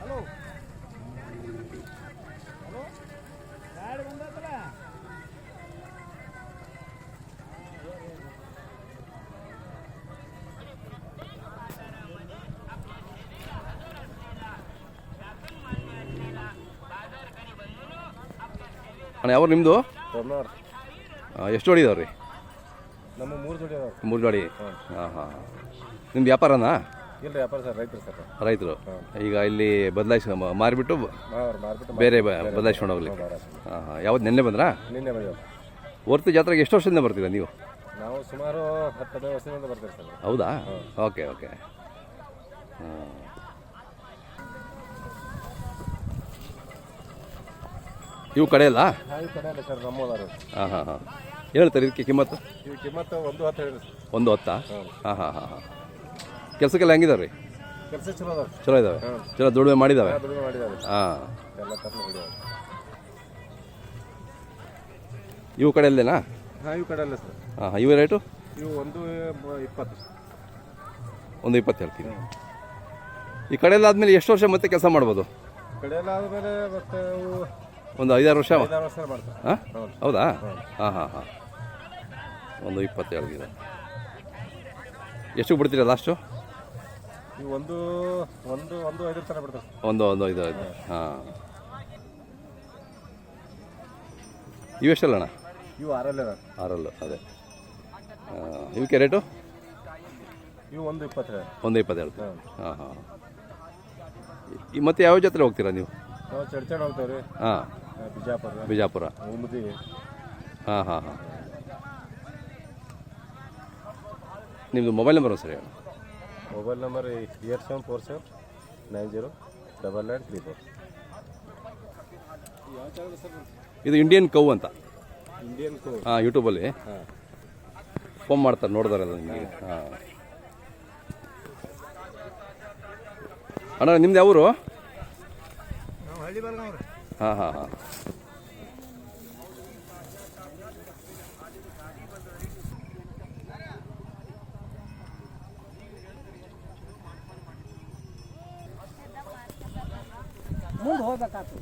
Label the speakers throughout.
Speaker 1: Hello hello ಗಾಡಿ ಬಂದತ್ತಲ್ಲ
Speaker 2: ಅಣ್ಣ ಯಾವ ನಿಮ್ಮದು ಎಷ್ಟು ಜೋಡಿ ಇದಾವೆ ರೀ
Speaker 1: ನಮ್ಮ ಮೂರು ಜೋಡಿ
Speaker 2: ಮೂರು ಜೋಡಿ? ಹಾಂ ಹಾಂ. ನಿಮ್ದು ವ್ಯಾಪಾರನಾ?
Speaker 1: ಇಲ್ಲ ವ್ಯಾಪಾರ ಸರ್ ರೈತರು ಸರ್.
Speaker 2: ರೈತರು? ಈಗ ಇಲ್ಲಿ ಬದಲಾಯಿಸಿ ಮಾರಿಬಿಟ್ಟು
Speaker 1: ಮಾರ್ಬಿಟ್ಟು
Speaker 2: ಬೇರೆ ಬದಲಾಯಿಸ್ಕೊಂಡು ಹೋಗ್ಲಿಕ್ಕೆ. ಹಾಂ ಯಾವತ್ತು ನೆನ್ನೆ ಬಂದ್ರಾ?
Speaker 1: ನಿನ್ನೆ ಬಂದ
Speaker 2: ಹೊರ್ತು ಜಾತ್ರೆಗೆ ಎಷ್ಟು ವರ್ಷದಿಂದ ಬರ್ತೀರಾ ನೀವು?
Speaker 1: ನಾವು ಸುಮಾರು ಹತ್ತು ಹದಿನೈದು ವರ್ಷದಿಂದ ಬರ್ತೀವಿ ಸರ್.
Speaker 2: ಹೌದಾ? Okay okay. ಹಾಂ. ಇವು ಕಡೆ ಅಲ್ಲ?
Speaker 1: ಹಾಂ ಈ ಕಡೆ ಅಲ್ಲ ಸರ್ ನಮ್ಮದಾರು
Speaker 2: ಹಾಂ ಹಾಂ ಹಾಂ. ಹೇಳ್ತಾರೆ ಇದಕ್ಕೆ ಕಿಮ್ಮತ್ತು?
Speaker 1: ಇವು ಕಿಮ್ಮತ್ತು ಒಂದು ಹತ್ತು ಹೇಳಿ
Speaker 2: ಒಂದು ಹೊತ್ತಾ?
Speaker 1: ಹಾಂ
Speaker 2: ಹಾಂ ಹಾಂ ಹಾಂ. ಕೆಲಸಕ್ಕೆಲ್ಲ ಹೆಂಗಿದಾವೆ ರೀ
Speaker 1: ಕೆಲಸ ಚಲೋ ಅದಾವ
Speaker 2: ಚಲೋ ಇದಾವೆ? ಚಲೋ ದುಡಿಮೆ ಮಾಡಿದಾವೆ?
Speaker 1: ದುಡಿಮೆ ಮಾಡಿದಾವೆ
Speaker 2: ಹಾಂ.
Speaker 1: ಎಲ್ಲ
Speaker 2: ಇವು ಕಡೆ ಅಲ್ಲೇನಾ?
Speaker 1: ಹಾಂ ಇವು ಕಡೆ ಅಲ್ಲ ಸರ್.
Speaker 2: ಹಾಂ ಇವು ರೇಟು?
Speaker 1: ಇವು ಒಂದು ಇಪ್ಪತ್ತು.
Speaker 2: ಒಂದು ಇಪ್ಪತ್ತು ಹೇಳ್ತೀನಿ. ಈ ಕಡೆಯಲ್ಲ ಆದಮೇಲೆ ಎಷ್ಟು ವರ್ಷ ಮತ್ತೆ ಕೆಲಸ ಮಾಡ್ಬೋದು?
Speaker 1: ಆದಮೇಲೆ ಮತ್ತೆ
Speaker 2: ಒಂದು ಐದಾರು ವರ್ಷ? ಹಾಂ?
Speaker 1: ಹೌದಾ.
Speaker 2: ಹಾಂ ಹಾಂ ಹಾಂ. ಒಂದು ಇಪ್ಪತ್ತು ಹೇಳ್ತಿದೆ ಎಷ್ಟು ಬಿಡ್ತೀರಾ ಲಾಸ್ಟು?
Speaker 1: ಇವು ಒಂದು ಒಂದು ಒಂದು ಐದು ತನಕ ಬಿಡ್ತಾರೆ?
Speaker 2: ಒಂದು ಒಂದು ಐದು ಐದು. ಹಾಂ. ಇವೆಷ್ಟಲ್ಲ ಅಣ್ಣ?
Speaker 1: ಇವು ಆರಲ್ಲೇ ಅದಾವೆ
Speaker 2: ಆರಲ್ಲು ಅದೇ. ಇವಕ್ಕೆ ರೇಟು?
Speaker 1: ಇವು ಒಂದು ಇಪ್ಪತ್ತು
Speaker 2: ಒಂದು ಇಪ್ಪತ್ತೆರಡು. ಹಾಂ. ಹಾಂ ಈ ಮತ್ತೆ ಯಾವ ಜಾತ್ರೆ ಹೋಗ್ತೀರಾ ನೀವು?
Speaker 1: ನಾವು ಚಡ್ಚಡ್ ಹೋಗ್ತೇವೆ ರೀ
Speaker 2: ಹಾಂ.
Speaker 1: ಬಿಜಾಪುರ.
Speaker 2: ಬಿಜಾಪುರ.
Speaker 1: ಉಮ್ದಿ
Speaker 2: ಹಾಂ ಹಾಂ ಹಾಂ. ನಿಮ್ಮದು ಮೊಬೈಲ್ ನಂಬರ್ ಸರಿ ಹೇಳಿ.
Speaker 1: Mobile number eight seven four seven nine zero double nine three four
Speaker 2: ಇದು ಇಂಡಿಯನ್ ಕೌ ಅಂತ?
Speaker 1: ಇಂಡಿಯನ್ ಕೌ
Speaker 2: ಹಾಂ ಯೂಟ್ಯೂಬಲ್ಲಿ
Speaker 1: ಹಾಂ.
Speaker 2: ಫೋನ್ ಮಾಡ್ತಾರೆ ನೋಡಿದಾರಲ್ಲ ನಿಮಗೆ. ಹಾಂ. ಅಣ್ಣ ನಿಮ್ದು ಯಾವರು? ಹಾಂ ಹಾಂ ಹಾಂ
Speaker 3: ಮುಂದೆ ಹೋಗ್ಬೇಕಾಗ್ತದೆ.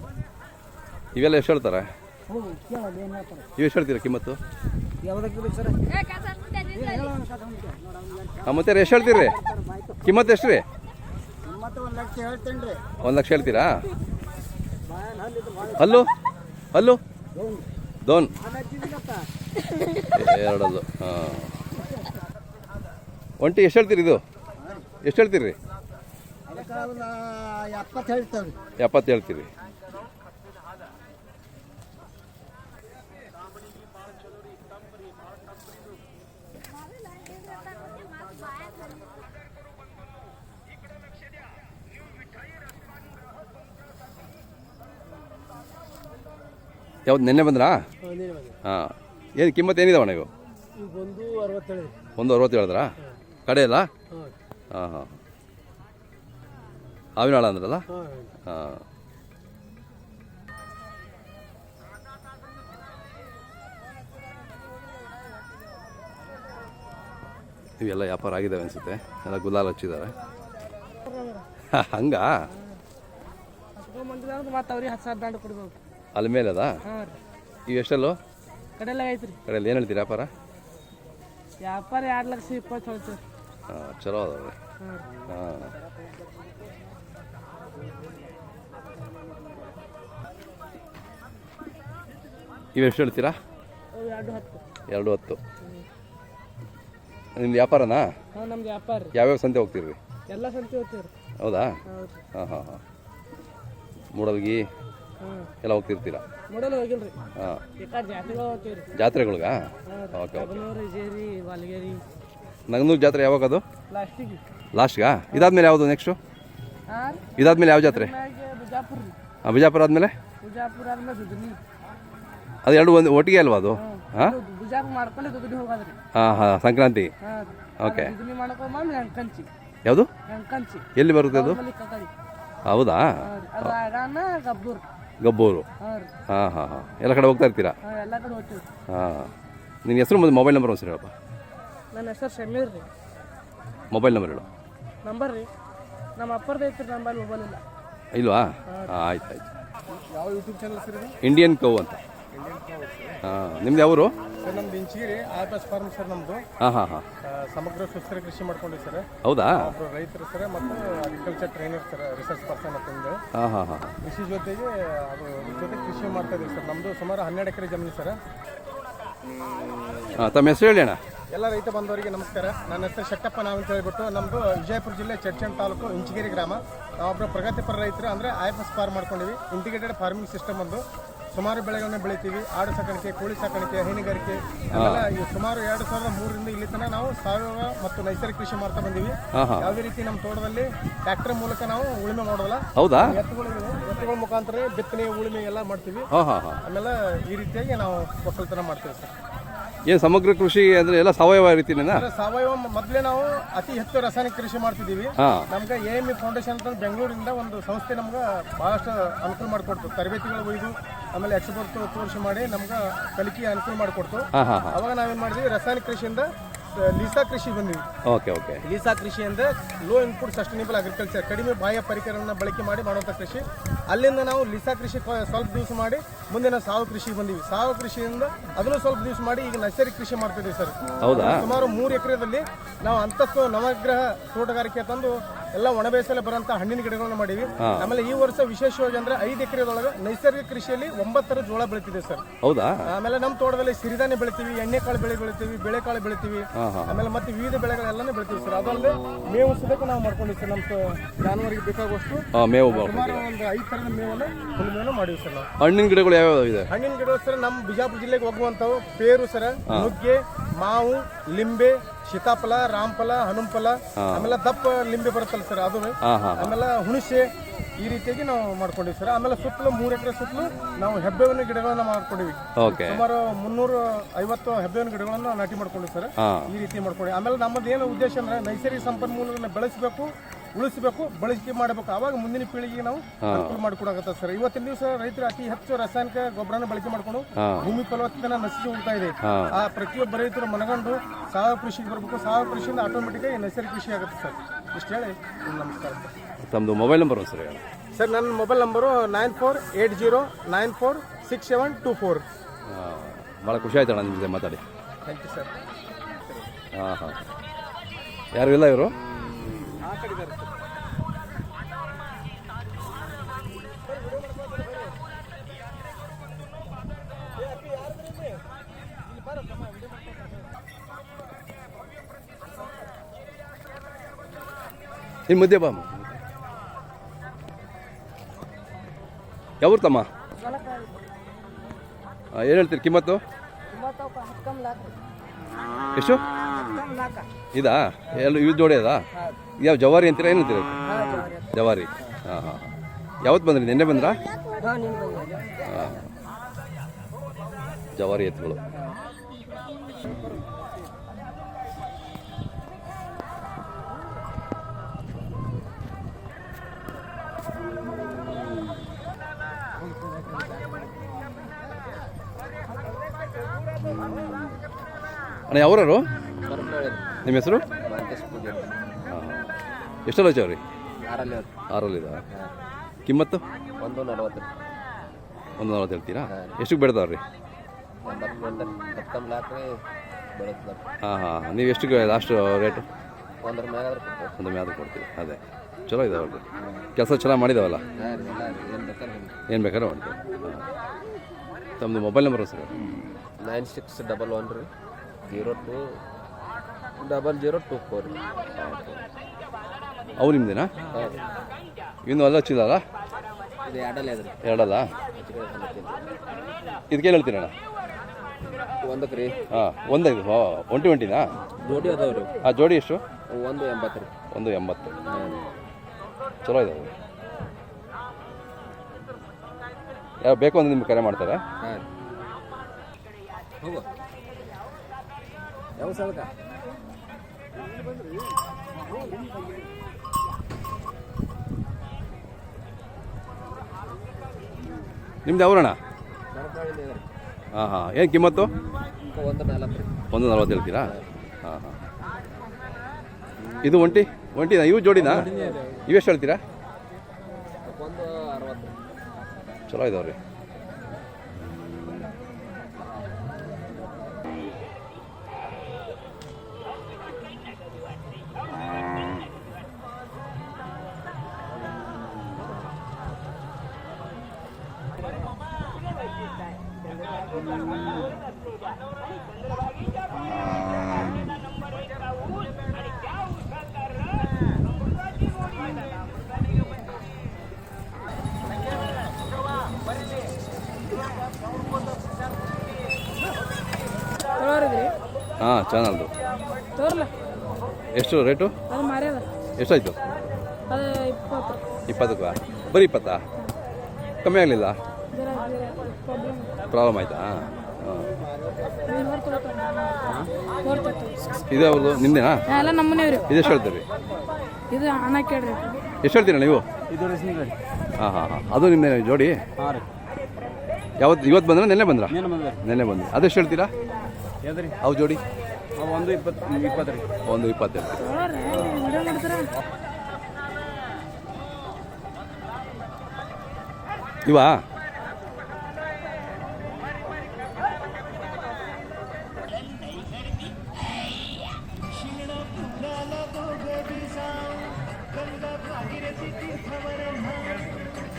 Speaker 2: ಇವೆಲ್ಲ ಎಷ್ಟು ಹೇಳ್ತಾರೆ?
Speaker 3: ಹೋಗು ಕೇಳೋದು ಏನು ಹೇಳ್ತಾರೆ.
Speaker 2: ಇವು ಎಷ್ಟು ಹೇಳ್ತೀರಾ ಕಿಮ್ಮತ್ತು?
Speaker 3: ಯಾವುದಕ್ಕೆ ಸರ್?
Speaker 2: ಹಾಂ ಮತ್ತೆ ಎಷ್ಟು ಹೇಳ್ತೀರಿ? ಕಿಮ್ಮತ್ತು ಎಷ್ಟು ರೀ?
Speaker 3: ಒಂದ್ ಒಂದು ಲಕ್ಷ ಹೇಳ್ತೇನೆ ರೀ.
Speaker 2: ಒಂದು ಲಕ್ಷ ಹೇಳ್ತೀರಾ? ಹಲ್ಲು? ಹಲ್ಲು? ದೋನ್ ಎರಡಲ್ಲು ಹಾಂ. ಒಂಟಿ ಎಷ್ಟು ಹೇಳ್ತೀರಿ ಇದು? ಎಷ್ಟು ಹೇಳ್ತೀರಿ?
Speaker 3: ಎಪ್ಪತ್ತು
Speaker 2: ಹೇಳ್ತೀರಿ. ಯಾವ್ದು ನಿನ್ನೆ ಬಂದ್ರಾ? ಹಾಂ ಏನು ಕಿಮ್ಮತ್ ಏನಿದಾವ ಇವು?
Speaker 3: ಈಗ ಒಂದು
Speaker 2: ಅರವತ್ತು ಹೇಳಿದ್ರಾ? ಕಡೆ ಅಲ್ಲ
Speaker 3: ಹಾಂ
Speaker 2: ಹಾಂ. ಹಾವಿನಾಳ ಅಂದ್ರಲ್ಲ?
Speaker 3: ಹಾಂ
Speaker 2: ಇವೆಲ್ಲ ವ್ಯಾಪಾರ ಆಗಿದ್ದಾವೆ ಅನಿಸುತ್ತೆ. ಎಲ್ಲ ಗುಲಾಲ್ ಹಚ್ಚಿದ್ದಾರೆ. ಹಂಗ? ಅಲ್ಲಿ ಮೇಲೆ ಅದಾ?
Speaker 3: ಈ ಎಷ್ಟಲ್ಲು
Speaker 2: ಇವು ಎಷ್ಟಲ್ಲೋ?
Speaker 3: ಕಡೆಲ್ಲ ಐತ್ರಿ.
Speaker 2: ಕಡೆಯಲ್ಲಿ ಏನು ಹೇಳ್ತೀರಿ ವ್ಯಾಪಾರ?
Speaker 3: ವ್ಯಾಪಾರ ಎರಡು ಲಕ್ಷ ಇಪ್ಪತ್ತು
Speaker 2: ಹಾಂ ಚಲೋ ಅದಾವೆ
Speaker 3: ಹಾಂ. ರೀ
Speaker 2: ಹಾಂ ಇವು ಎಷ್ಟು ಹೇಳ್ತೀರಾ?
Speaker 3: ಎರಡು ಹತ್ತು.
Speaker 2: ನಿಮ್ದು ವ್ಯಾಪಾರನಾ?
Speaker 3: ನಮ್ದು ವ್ಯಾಪಾರ.
Speaker 2: ಯಾವ್ಯಾವ ಸಂತೆ ಹೋಗ್ತೀರಿ?
Speaker 3: ಎಲ್ಲ ಸಂತೆ ಹೋಗ್ತೀವಿ
Speaker 2: ಹೌದಾ? ಹಾಂ ಹಾಂ ಹಾಂ. ಮೂಡಲ್ಗಿ ಎಲ್ಲ ಹೋಗ್ತಿರ್ತೀರಾ?
Speaker 3: ಮೂಡಲ್ ಹೋಗಿಲ್ರಿ
Speaker 2: ಹಾಂ. ಜಾತ್ರೆಗಳ್ಗಾ? Okay okay. ನಗನೂರು ಜಾತ್ರೆ ಯಾವಾಗ ಅದು? ಲಾಸ್ಟ್ಗಾ. ಇದಾದ್ಮೇಲೆ ಯಾವುದು ನೆಕ್ಸ್ಟು? ಇದಾದ್ಮೇಲೆ ಯಾವ ಜಾತ್ರೆ? ಹಾಂ ಬಿಜಾಪುರ ಆದಮೇಲೆ? ಅದು ಎರಡು ಒಂದು ಒಟ್ಟಿಗೆ ಅಲ್ವಾ ಅದು? ಹಾಂ?
Speaker 3: ಬಿಜಾಪುರ ಮಾಡ್ಕೊಂಡು ದುಡ್ನಿ ಹೋಗೋದ್ರಿ.
Speaker 2: ಹಾಂ ಹಾಂ ಸಂಕ್ರಾಂತಿ.
Speaker 3: ಹಾಂ
Speaker 2: ಓಕೆ.
Speaker 3: ದುಡ್ನಿ ಮಾಡ್ಕೊಂಬಂದು ಹೆಂಕಂಚಿ
Speaker 2: ಯಾವುದು?
Speaker 3: ಹೆಂಕಂಚಿ
Speaker 2: ಎಲ್ಲಿ ಬರುತ್ತೆ ಅದು? ಹೌದಾ?
Speaker 3: ಅದು ಅಗಾನ ಗಬ್ಬೂರ್.
Speaker 2: ಗಬ್ಬೂರು.
Speaker 3: ಹಾಂ
Speaker 2: ಹಾಂ ಹಾಂ ಎಲ್ಲ ಕಡೆ ಹೋಗ್ತಾ ಇರ್ತೀರಾ?
Speaker 3: ಹಾಂ ಎಲ್ಲ ಕಡೆ ಹೋಗ್ತೀವಿ.
Speaker 2: ಹಾಂ. ನಿನ್ನ ಹೆಸರು ಮತ್ತು ಮೊಬೈಲ್ ನಂಬರ್ ಒಂದ್ಸರಿ ಹೇಳಪ್ಪ.
Speaker 3: ನನ್ನ ಹೆಸರು ಶಮೀರ್ ರೀ.
Speaker 2: ಮೊಬೈಲ್ ನಂಬರ್ ಹೇಳು.
Speaker 4: ನಂಬರ್ ರೀ. ನಮ್ಮ ಅಪ್ಪರ್ದು ಐತ್ರಿ ನಂಬರ್ ಮೊಬೈಲ್ ಇಲ್ಲ.
Speaker 2: ಇಲ್ವಾ? ಹಾಂ ಆಯ್ತು ಆಯ್ತು.
Speaker 5: ಯಾವ YouTube channel sir
Speaker 2: Indian cow ಅಂತ. ಹಾಂ ನಿಮ್ದು ಯಾವರು?
Speaker 5: ಸರ್ ನಮ್ದು ಇಂಚಿಗಿರಿ ಎಸ್ ಫಾರ್ಮ್ ಸರ್ ನಮ್ದು.
Speaker 2: ಹಾಂ ಹಾಂ ಹಾಂ.
Speaker 5: ಸಮಗ್ರ ಸುಸ್ಥಿರ ಕೃಷಿ ಮಾಡ್ಕೊಂಡಿವಿ ಸರ್.
Speaker 2: ಹೌದಾ?
Speaker 5: ಒಬ್ಬರು ರೈತರು ಸರ್ ಮತ್ತು agriculture trainer sir research person ಅಂತಂದು
Speaker 2: ಹಾಂ ಹಾಂ ಹಾಂ
Speaker 5: ಕೃಷಿ ಜೊತೆಗೆ ಅದು ಜೊತೆ ಕೃಷಿ ಮಾಡ್ತಾ ಇದೀವಿ ಸರ್. ನಮ್ದು ಸುಮಾರು ಹನ್ನೆರಡು ಎಕರೆ ಜಮೀನು ಸರ್.
Speaker 2: ಹಾಂ ತಮ್ಮ ಹೆಸರು ಹೇಳಿ ಅಣ್ಣ.
Speaker 5: ಎಲ್ಲ ರೈತ ಬಂದವರಿಗೆ ನಮಸ್ಕಾರ. ನನ್ನ ಹೆಸರು ಶೆಟ್ಟಪ್ಪ ನಾವು ಅಂತ ಹೇಳ್ಬಿಟ್ಟು ನಮ್ಮದು ವಿಜಯಪುರ ಜಿಲ್ಲೆ ಚರ್ಚನ್ ತಾಲೂಕು ಇಂಚಗೇರಿ ಗ್ರಾಮ. ನಾವೊಬ್ಬರು ಪ್ರಗತಿಪರ ರೈತರು ಅಂದರೆ ಐ ಎಫ್ ಎಸ್ ಫಾರ್ಮ್ ಮಾಡ್ಕೊಂಡಿವಿ. ಇಂಟಿಗ್ರೇಟೆಡ್ ಫಾರ್ಮಿಂಗ್ ಸಿಸ್ಟಮ್ ಒಂದು. ಸುಮಾರು ಬೆಳೆಗಳನ್ನ ಬೆಳಿತೀವಿ. ಆಡು ಸಾಕಾಣಿಕೆ ಕೋಳಿ ಸಾಕಾಣಿಕೆ ಹೈನುಗಾರಿಕೆ ಈ ಸುಮಾರು ಎರಡು ಸಾವಿರದ ಮೂರರಿಂದ ಇಲ್ಲಿ ತನಕ ನಾವು ಸಾವಯವ ಮತ್ತು ನೈಸರ್ಗಿಕ ಕೃಷಿ ಮಾಡ್ತಾ ಬಂದೀವಿ. ಯಾವುದೇ ರೀತಿ ನಮ್ಮ ತೋಟದಲ್ಲಿ ಟ್ರ್ಯಾಕ್ಟರ್ ಮೂಲಕ ನಾವು ಉಳುಮೆ ಮಾಡೋಲ್ಲ
Speaker 2: ಹೌದಾ?
Speaker 5: ಎತ್ತುಗಳ ಮುಖಾಂತರ ಬಿತ್ತನೆ ಉಳುಮೆ ಎಲ್ಲ ಮಾಡ್ತೀವಿ. ಆಮೇಲೆ ಈ ರೀತಿಯಾಗಿ ನಾವು ಒಕ್ಕಲ್ತನ ಮಾಡ್ತೀವಿ ಸರ್.
Speaker 2: ಏನು ಸಮಗ್ರ ಕೃಷಿ ಅಂದ್ರೆ ಎಲ್ಲ ಸಾವಯವ
Speaker 5: ರೀತಿ ಸಾವಯವ ಮೊದಲೇ ನಾವು ಅತಿ ಹೆಚ್ಚು ರಾಸಾಯನಿಕ ಕೃಷಿ ಮಾಡ್ತಿದ್ದೀವಿ. ನಮ್ಗೆ ಎ ಎಂ ಇ ಫೌಂಡೇಶನ್ ಅಂತ ಬೆಂಗಳೂರಿಂದ ಒಂದು ಸಂಸ್ಥೆ ನಮ್ಗೆ ಬಹಳಷ್ಟು ಅನುಕೂಲ ಮಾಡಿಕೊಡ್ತು. ತರಬೇತಿಗಳು ಒಯ್ದು ಆಮೇಲೆ ಎಕ್ಸ್ಪೋರ್ಟ್ ತೋರಿಸಿ ಮಾಡಿ ನಮ್ಗೆ ಕಲಿಕೆ ಅನುಕೂಲ ಮಾಡಿಕೊಡ್ತು.
Speaker 2: ಹಾಂ ಹಾಂ ಹಾಂ.
Speaker 5: ಅವಾಗ ನಾವೇನ್ ಮಾಡಿದ್ವಿ? ರಾಸಾಯನಿಕ ಕೃಷಿಯಿಂದ ಲೀಸಾ ಕೃಷಿ ಬಂದಿವಿ
Speaker 2: ಓಕೆ ಓಕೆ.
Speaker 5: ಲೀಸಾ ಕೃಷಿ ಅಂದ್ರೆ ಲೋ ಇನ್ಪುಟ್ ಸಸ್ಟೈನಬಲ್ ಅಗ್ರಿಕಲ್ಚರ್ ಕಡಿಮೆ ಬಾಹ್ಯ ಪರಿಕರನ್ನ ಬಳಕೆ ಮಾಡಿ ಮಾಡುವಂಥ ಕೃಷಿ. ಅಲ್ಲಿಂದ ನಾವು ಲೀಸಾ ಕೃಷಿ ಕ- ಸ್ವಲ್ಪ ದಿವಸ ಮಾಡಿ ಮುಂದೆ ನಾವು ಸಾವು ಕೃಷಿ ಬಂದಿವಿ ಸಾವು ಕೃಷಿಯಿಂದ ಅದನ್ನು ಸ್ವಲ್ಪ ದಿವಸ ಮಾಡಿ ಈಗ ನರ್ಸರಿ ಕೃಷಿ ಮಾಡ್ತಿದ್ದೀವಿ ಸರ್.
Speaker 2: ಹೌದಾ?
Speaker 5: ಸುಮಾರು ಮೂರು ಎಕರೆದಲ್ಲಿ ನಾವು ಅಂತಸ್ತು ನವಗ್ರಹ ತೋಟಗಾರಿಕೆ ತಂದು ಎಲ್ಲ ಒಣ ಬೇಸಲ್ಲಿ ಬರುವಂತ ಹಣ್ಣಿನ ಗಿಡಗಳನ್ನ ಮಾಡೀವಿ ಆಮೇಲೆ ಈ ವರ್ಷ ವಿಶೇಷವಾಗಿ ಅಂದ್ರೆ ಐದು ಎಕರೆದೊಳಗೆ ನೈಸರ್ಗಿಕ ಕೃಷಿಯಲ್ಲಿ ಒಂಬತ್ತರ ಜೋಳ ಬೆಳಿತಿದೆ ಸರ್.
Speaker 2: ಹೌದಾ?
Speaker 5: ಆಮೇಲೆ ನಮ್ಮ ತೋಟದಲ್ಲಿ ಸಿರಿಧಾನ್ಯ ಬೆಳಿತೀವಿ ಎಣ್ಣೆಕಾಳು ಬೆಳೆ ಬೆಳಿತೀವಿ ಬೆಳೆಕಾಳು ಬೆಳಿತೀವಿ. ಆಮೇಲೆ ಮತ್ತೆ ವಿವಿಧ ಬೆಳೆಗಳೆಲ್ಲನೂ ಬೆಳಿತೀವಿ ಸರ್. ಅದಲ್ಲದೆ ಮೇವು ಸದಕ್ಕೆ ನಾವು ಮಾಡ್ಕೊಂಡಿವಿ ಸರ್. ನಮ್ಮ ಜಾನುವಾರಿಗೆ ಬೇಕಾಗುವಷ್ಟು.
Speaker 2: ಮೇವು
Speaker 5: ಸುಮಾರು ಒಂದು ಐದು ಥರದ ಮೇವನ್ನು ಹುಲ್ಮೇವನ್ನು ಮಾಡಿವಿ ಸರ್ ನಾವು.
Speaker 2: ಹಣ್ಣಿನ ಗಿಡಗಳು ಯಾವ್ಯಾವ ಇದೆ
Speaker 5: ಹಣ್ಣಿನ ಗಿಡಗಳು ಸರ್ ನಮ್ಮ ಬಿಜಾಪುರ ಜಿಲ್ಲೆಗೆ ಹೋಗುವಂತವು ಪೇರು ಸರ ನುಗ್ಗೆ ಮಾವು ಲಿಂಬೆ ಸೀತಾಫಲ ರಾಮಫಲ ಹನುಮಫಲ ಆಮೇಲೆ ದಪ್ಪ ಲಿಂಬೆ ಬರುತ್ತಲ್ಲ ಸರ್ ಅದು. ಆಮೇಲೆ ಹುಣಸೆ ಈ ರೀತಿಯಾಗಿ ನಾವು ಮಾಡ್ಕೊಂಡಿವಿ ಸರ್. ಆಮೇಲೆ ಸುತ್ತಲೂ ಮೂರು ಎಕರೆ ಸುತ್ತಲೂ ನಾವು ಹೆಬ್ಬೆವಿನ ಗಿಡಗಳನ್ನ ಮಾಡ್ಕೊಂಡಿವಿ. ಸುಮಾರು ಮುನ್ನೂರ ಐವತ್ತು ಹೆಬ್ಬೆವಿನ ಗಿಡಗಳನ್ನ ನಾಟಿ ಮಾಡ್ಕೊಂಡಿವಿ ಸರ್. ಈ ರೀತಿ ಮಾಡ್ಕೊಂಡಿವಿ. ಆಮೇಲೆ ನಮ್ಮದು ಏನು ಉದ್ದೇಶ ಅಂದ್ರೆ ನೈಸರ್ಗಿಕ ಸಂಪನ್ಮೂಲಗಳನ್ನ ಬೆಳೆಸಬೇಕು ಉಳಿಸಬೇಕು ಬಳಕೆ ಮಾಡಬೇಕು. ಆವಾಗ ಮುಂದಿನ ಪೀಳಿಗೆಗೆ ನಾವು ಅನುಕೂಲ ಮಾಡಿಕೊಡಕತ್ತ ಸರ್. ಇವತ್ತಿನ ದಿವಸ ರೈತರು ಅತಿ ಹೆಚ್ಚು ರಾಸಾಯನಿಕ ಗೊಬ್ಬರನ ಬಳಕೆ ಮಾಡ್ಕೊಂಡು ಭೂಮಿ ಫಲವತ್ತತೆನ ನಶಿಸಿ ಹೋಗ್ತಾ ಇದೆ. ಆ ಪ್ರತಿಯೊಬ್ಬ ರೈತರು ಮನಗಂಡು ಸಾವಯವ ಕೃಷಿಗೆ ಬರಬೇಕು. ಸಾವಯವ ಕೃಷಿಯಿಂದ ಆಟೋಮೆಟಿಕ್ ಆಗಿ ನೈಸರ್ಗಿಕ ಕೃಷಿ ಆಗುತ್ತೆ ಸರ್. ಇಷ್ಟು ಹೇಳಿ ನಮಸ್ಕಾರ
Speaker 2: ತಮ್ಮದು ಮೊಬೈಲ್ ನಂಬರ್ ಸರ್
Speaker 5: ಸರ್ ನನ್ನ mobile number nine four eight zero nine four six seven two four.
Speaker 2: ಭಾಳ ಖುಷಿ ಆಯ್ತು ಅಣ್ಣ ನಿಮ್ಮ ಜೊತೆ ಮಾತಾಡಿ.
Speaker 5: ಥ್ಯಾಂಕ್ ಯು ಸರ್
Speaker 2: ಹಾಂ ಹಾಂ. ಯಾರು ಇಲ್ಲ ಇವರು? ಇನ್ನು ಮಧ್ಯೆ ಬಾಮ. ಯಾವ್ರು ತಮ್ಮ? ಏನು ಹೇಳ್ತೀರಿ ಕಿಮ್ಮತ್ತು? ಎಷ್ಟು? ಇದಾ? ಎಲ್ಲ ಇವು ಜೋಡಿ ಅದಾ? ಯಾವ ಜವಾರಿ ಅಂತೀರಾ ಏನು ಅಂತೀರ? ಜವಾರಿ. ಹಾಂ ಹಾಂ ಯಾವತ್ತು ಬಂದ್ರಿ? ನಿನ್ನೆ ಬಂದ್ರಾ? ಹಾಂ. ಜವಾರಿ ಎತ್ತುಗಳು ಅಣ್ಣ ಯಾವ್ರವರು ನಿಮ್ಮ ಹೆಸರು? ಹಾಂ. ಎಷ್ಟಲ್ಲ ಚವ್ರಿ ಆರಲ್ಲಿದ ಕಿಮ್ಮತ್ತು?
Speaker 6: ಒಂದು ನಲವತ್ತು.
Speaker 2: ಒಂದು ನಲವತ್ತು ಹೇಳ್ತೀರಾ? ಎಷ್ಟಕ್ಕೆ ಬೆಳೆದವ್ರಿ? ಹಾಂ ಹಾಂ ನೀವು ಎಷ್ಟಕ್ಕೆ ಲಾಸ್ಟ್ ರೇಟು? ಒಂದು ಮ್ಯಾದು ಕೊಡ್ತೀವಿ. ಅದೇ. ಚಲೋ ಇದಾವಲ್ರಿ ಕೆಲಸ ಚೆನ್ನಾಗಿ ಮಾಡಿದಾವಲ್ಲ?
Speaker 6: ಏನು ಬೇಕಾದ್ರೆ
Speaker 2: ಮಾಡ್ತೀವಿ. ತಮ್ಮದು mobile number sir?
Speaker 6: Nine six double one three. Zero two double zero two four.
Speaker 2: ಅವು ನಿಮ್ದೇನಾ? ಇನ್ನು ಅಲ್ಲ ಹಚ್ಚಿದಲ್ಲ
Speaker 6: ಇದು ಎರಡಲ್ಲೇ ಅದ ರೀ
Speaker 2: ಎರಡಲ್ಲ. ಇದಕ್ಕೇನು ಹೇಳ್ತೀರಣ್ಣ?
Speaker 6: ಒಂದಕ್ಕೆ ರೀ.
Speaker 2: ಹಾಂ ಒಂದೈದು ಒಂಟಿ ಒಂಟಿನಾ?
Speaker 6: ಜೋಡಿ ಅದಾವ ರೀ
Speaker 2: ಆ ಜೋಡಿ ಎಷ್ಟು?
Speaker 6: ಒಂದು ಎಂಬತ್ತು ರೀ.
Speaker 2: ಒಂದು ಎಂಬತ್ತು. ಚಲೋ ಇದಾವೆ ಯಾವ ಬೇಕು ಅಂದ್ರೆ ನಿಮ್ಗೆ ಕರೆ ಮಾಡ್ತಾರೆ.
Speaker 6: ಹಾಂ ಹೋಗು. ಯಾವ ಸಲಕ
Speaker 2: ನಿಮ್ದು
Speaker 6: ಅವರಣ್ಣ
Speaker 2: ಹಾಂ ಹಾಂ. ಏನು ಕಿಮ್ಮತ್ತು?
Speaker 6: ಒಂದು ನಲವತ್ತು.
Speaker 2: ಒಂದು ನಲ್ವತ್ತು ಹೇಳ್ತೀರಾ? ಹಾಂ ಹಾಂ. ಇದು ಒಂಟಿ? ಒಂಟಿನಾ? ಇವು ಜೋಡಿನಾ? ಇವೆಷ್ಟು ಹೇಳ್ತೀರಾ? ಚಲೋ ಇದಾವ್ರಿ. ಹಾಂ ಚಾನಲ್ದು.
Speaker 4: ತೋರ್ಲ.
Speaker 2: ಎಷ್ಟು ರೇಟು?
Speaker 4: ಅದು ಮಾರ್ಯಾದ.
Speaker 2: ಎಷ್ಟಾಯಿತು?
Speaker 4: ಅದು ಇಪ್ಪತ್ತು.
Speaker 2: ಇಪ್ಪತ್ತಕ್ಕಾ? ಬರೀ ಇಪ್ಪತ್ತಾ? ಕಮ್ಮಿ ಆಗಲಿಲ್ಲ?
Speaker 4: ಪ್ರಾಬ್ಲಮ್
Speaker 2: ಆಯ್ತಾ? ಇದೇ ಅವ್ರದ್ದು ನಿಮ್ದೇನಾ?
Speaker 4: ಎಲ್ಲ ನಮ್ಮನೇವ್ರಿ
Speaker 2: ಇದೆಷ್ಟು ಹೇಳ್ತೀರಿ?
Speaker 4: ಇದು ಹಣ ಕೇಳ್ರಿ.
Speaker 2: ಎಷ್ಟು ಹೇಳ್ತೀರಾ ನೀವು?
Speaker 7: ಇದು
Speaker 2: ಹಾಂ ಹಾಂ ಹಾಂ. ಅದು ನಿಮ್ಮದೇ ಜೋಡಿ?
Speaker 7: ಹಾಂ ರೀ.
Speaker 2: ಯಾವತ್ತು ಇವತ್ತು ಬಂದ್ರೆ ನೆನ್ನೆ ಬಂದ್ರ?
Speaker 7: ನೆನ್ನೆ ಬಂದ್ರಿ
Speaker 2: ಅದು ಎಷ್ಟು ಅದೆಷ್ಟು ಹೇಳ್ತೀರಾ?
Speaker 7: ಯಾವ್ದು ರೀ
Speaker 2: ಅವು ಜೋಡಿ?
Speaker 7: ಒಂದು ಇಪ್ಪತ್ತು ಇಪ್ಪತ್ತು ರೀ.
Speaker 2: ಒಂದು
Speaker 4: ಮಾಡ್ತಾರ
Speaker 2: ಇವಾ?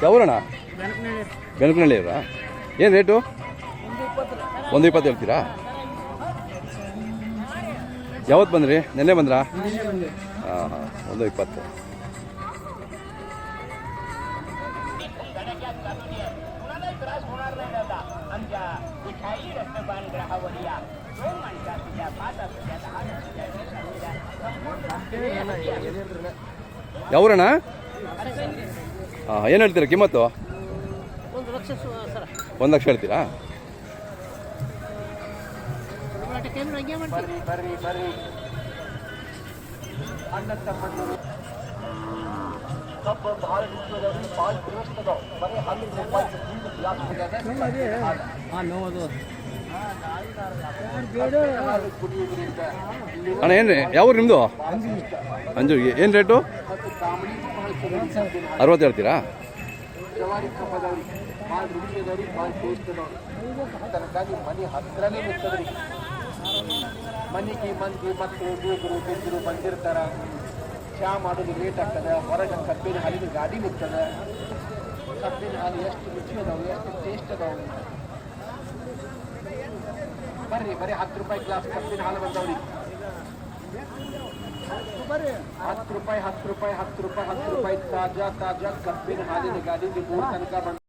Speaker 2: ಯಾವೂರಣ್ಣ ಬೆನಕನಹಳ್ಳಿ ಅವರಾ ಏನು ರೇಟು? ಒಂದು ಇಪ್ಪತ್ತು ಹೇಳ್ತೀರಾ? ಯಾವತ್ತು ಬಂದ್ರಿ? ನೆನ್ನೆ ಬಂದ್ರಾ? ಒಂದು ಇಪ್ಪತ್ತು. ಯಾವೂರಣ್ಣ ಹಾಂ ಏನು ಹೇಳ್ತೀರಾ ಕಿಮ್ಮತ್ತು? ಒಂದು ಲಕ್ಷ ಹೇಳ್ತೀರಾ? ಅಣ್ಣ ಏನು ಯಾವ ನಿಮ್ಮದು ಅಂಜು ಏನು ರೇಟು ಅರವತ್ತು ಹೇಳ್ತೀರಾ?
Speaker 8: ಮನೆ ಹತ್ರನೇ ನಿಂತದ್ರಿ ಮನೆಗೆ ಮಂದಿ ಮಕ್ಕಳು ಬೀಗರು ಬಿದ್ದರು ಬಂದಿರ್ತಾರ ಚಾ ಮಾಡೋದು ಲೇಟ್ ಆಗ್ತದೆ ಹೊರಗೆ ಕಬ್ಬಿನ ಹಾಲಿನ ಗಾಡಿ ನಿಂತದ ಕಬ್ಬಿನ ಹಾಲು ಎಷ್ಟು ರುಚಿ ಅದಾವೆ ಎಷ್ಟು ಟೇಸ್ಟ್ ಅದಾವೆ ಬರ್ರಿ, ಬರೀ ಹತ್ತು ರೂಪಾಯಿ ಗ್ಲಾಸ್ ಕಬ್ಬಿನ ಹಾಲು ಬಂದವ್ರಿ ಹತ್ತು ರೂಪಾಯಿ ಹತ್ತು ರೂಪಾಯಿ ಹತ್ತು ರೂಪಾಯಿ ಹತ್ತು ರೂಪಾಯಿ ತಾಜಾ ತಾಜಾ ಕಬ್ಬಿನ ಹಾಲಿನ ಗಾಡಿ ಮೂರು ತನಕ ಬಂದ